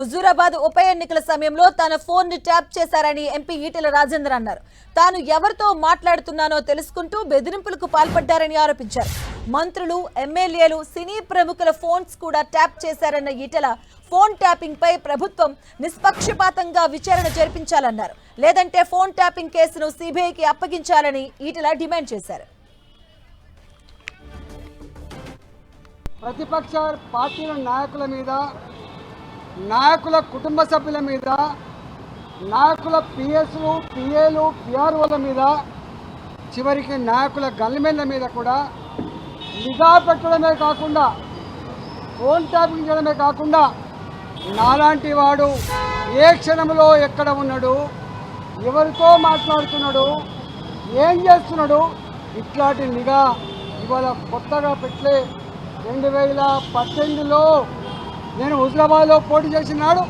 హుజూరాబాద్ ఉప ఎన్నికల సమయంలో తన ఫోన్ని ట్యాప్ చేశారని ఎంపీ ఈటెల రాజేందర్ అన్నారు. తాను ఎవరితో మాట్లాడుతున్నానో తెలుసుకుంటూ బెదిరింపులకు పాల్పడ్డారని ఆరోపించారు. మంత్రులు ఎమ్మెల్యేలు సినీ ప్రముఖుల ఫోన్స్ కూడా ట్యాప్ చేశారన్న ఈటెల ఫోన్ ట్యాపింగ్ పై ప్రభుత్వం నిష్పక్షపాతంగా విచారణ జరిపించాలన్నారు. లేదంటే ఫోన్ ట్యాపింగ్ కేసును సిబిఐకి అప్పగించాలని ఈటెల డిమాండ్ చేశారు. ప్రతిపక్ష పార్టీల నాయకుల మీద నాయకుల కుటుంబ సభ్యుల మీద నాయకుల పిఎస్లు పిఏలు పిఆర్ఓల మీద చివరికి నాయకుల గన్మెన్ల మీద కూడా నిఘా పెట్టడమే కాకుండా ఫోన్ ట్యాపింగ్ చేయడమే కాకుండా నాలాంటి వాడు ఏ క్షణంలో ఎక్కడ ఉన్నాడు ఎవరితో మాట్లాడుతున్నాడు ఏం చేస్తున్నాడు ఇట్లాంటి నిఘా ఇవాళ కొత్తగా పెట్టలే. రెండు వేల పద్దెనిమిదిలో నేను హుజరాబాద్లో పోటీ చేసినాడు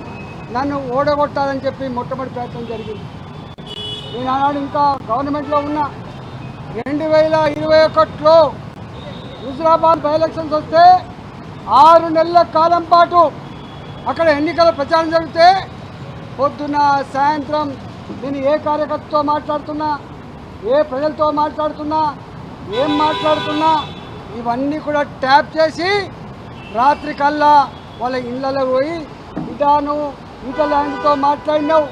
నన్ను ఓడగొట్టాలని చెప్పి మొట్టమొదటి ప్రయత్నం జరిగింది. నేను ఆనాడు ఇంకా గవర్నమెంట్లో ఉన్న రెండు వేల ఇరవై ఒకటిలో హుజరాబాద్ బై ఎలక్షన్స్ వస్తే ఆరు నెలల కాలం పాటు అక్కడ ఎన్నికల ప్రచారం జరిగితే పొద్దున సాయంత్రం నేను ఏ కార్యకర్తతో మాట్లాడుతున్నా ఏ ప్రజలతో మాట్లాడుతున్నా ఏం మాట్లాడుతున్నా ఇవన్నీ కూడా ట్యాప్ చేసి రాత్రి కల్లా వాళ్ళ ఇళ్ళలో పోయి ఇటాను ఇంత ల్యాండ్తో మాట్లాడినావు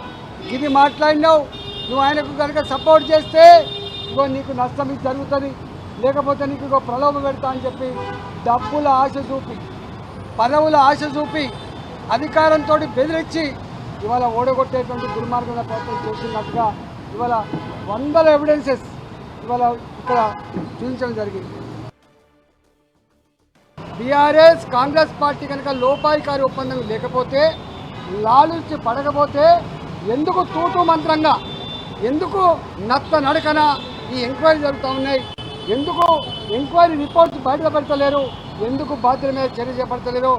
ఇది మాట్లాడినావు నువ్వు ఆయనకు కనుక సపోర్ట్ చేస్తే ఇగో నీకు నష్టం ఇది జరుగుతుంది. లేకపోతే నీకు ఇగో ప్రలోభ పెడతా అని చెప్పి డబ్బుల ఆశ చూపి పదవుల ఆశ చూపి అధికారంతో బెదిరించి ఇవాళ ఓడగొట్టేటువంటి దుర్మార్గంగా ప్రయత్నం చేస్తున్నట్టుగా ఇవాళ వందల ఎవిడెన్సెస్ ఇవాళ ఇక్కడ చూపించడం జరిగింది. బీఆర్ఎస్ కాంగ్రెస్ పార్టీ కనుక లోపాయికారి ఒప్పందం లేకపోతే లాలుచి పడకపోతే ఎందుకు తూతూ మంత్రంగా? ఎందుకు నత్త నడకన ఈ ఎంక్వైరీ జరుగుతూ ఉన్నాయి? ఎందుకు ఎంక్వైరీ రిపోర్ట్స్ బయటపడతలేరు ఎందుకు బాధ్యత మీద చర్య చేపడతలేరు?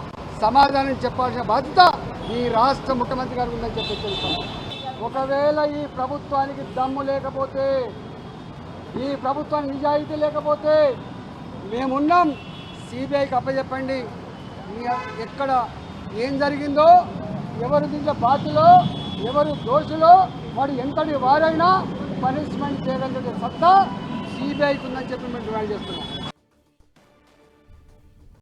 సమాధానం చెప్పాల్సిన బాధ్యత ఈ రాష్ట్ర ముఖ్యమంత్రి గారు ఉందని చెప్పి తెలుస్తాను ఒకవేళ ఈ ప్రభుత్వానికి దమ్ము లేకపోతే ఈ ప్రభుత్వానికి నిజాయితీ లేకపోతే మేమున్నాం. సిబిఐకి అప్పచెప్పండి. ఎక్కడ ఏం జరిగిందో ఎవరు దీంట్లో బాధ్యులో ఎవరు దోషులో వాడు ఎంతటి వారైనా పనిష్మెంట్ చేయగలిగే సత్తా సిబిఐకి ఉందని చెప్పి మేము డిమాండ్ చేస్తున్నాం.